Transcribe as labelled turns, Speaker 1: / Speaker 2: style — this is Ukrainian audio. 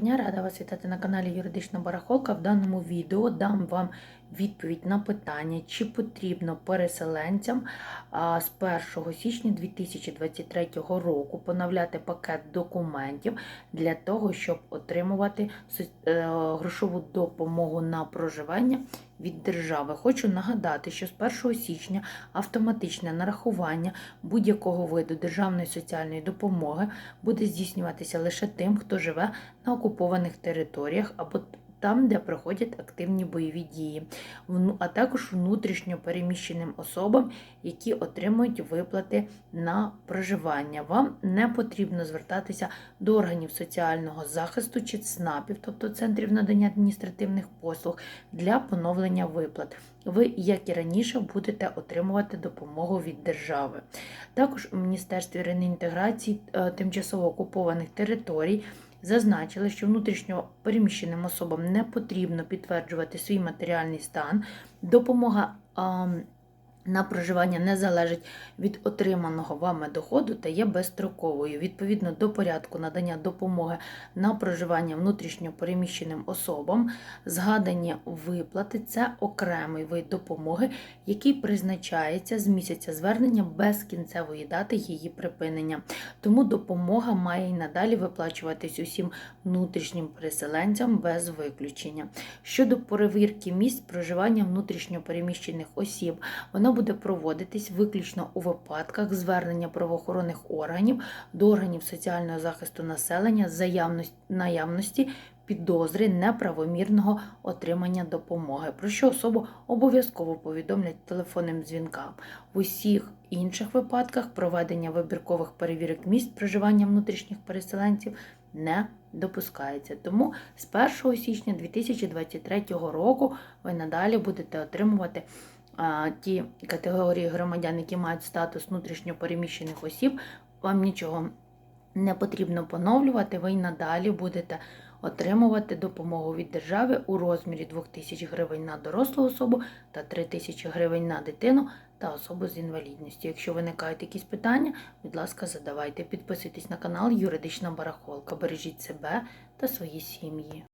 Speaker 1: Дня рада вас вітати на каналі Юридична Барахолка. В даному відео дам вам відповідь на питання, чи потрібно переселенцям з 1 січня 2023 року поновляти пакет документів для того, щоб отримувати е, грошову допомогу на проживання від держави. Хочу нагадати, що з 1 січня автоматичне нарахування будь-якого виду державної соціальної допомоги буде здійснюватися лише тим, хто живе на окупованих територіях або там, де проходять активні бойові дії, а також внутрішньо переміщеним особам, які отримують виплати на проживання. Вам не потрібно звертатися до органів соціального захисту чи ЦНАПів, тобто центрів надання адміністративних послуг, для поновлення виплат. Ви, як і раніше, будете отримувати допомогу від держави. Також у Міністерстві реінтеграції е, тимчасово окупованих територій зазначили, що внутрішньо переміщеним особам не потрібно підтверджувати свій матеріальний стан. Допомога на проживання не залежить від отриманого вами доходу та є безстроковою. Відповідно до порядку надання допомоги на проживання внутрішньо переміщеним особам, згадані виплати це окремий вид допомоги, який призначається з місяця звернення без кінцевої дати її припинення. Тому допомога має й надалі виплачуватись усім внутрішнім переселенцям без виключення. Щодо перевірки місць проживання внутрішньо переміщених осіб, вона буде проводитись виключно у випадках звернення правоохоронних органів до органів соціального захисту населення з наявності підозри неправомірного отримання допомоги, про що особу обов'язково повідомлять телефонним дзвінкам. В усіх інших випадках проведення вибіркових перевірок місць проживання внутрішніх переселенців не допускається. Тому з 1 січня 2023 року ви надалі будете отримувати ті категорії громадян, які мають статус внутрішньо переміщених осіб. Вам нічого не потрібно поновлювати, ви й надалі будете отримувати допомогу від держави у розмірі 2000 гривень на дорослу особу та 3000 гривень на дитину та особу з інвалідністю. Якщо виникають якісь питання, будь ласка, задавайте. Підписуйтесь на канал Юридична Барахолка. Бережіть себе та свої сім'ї.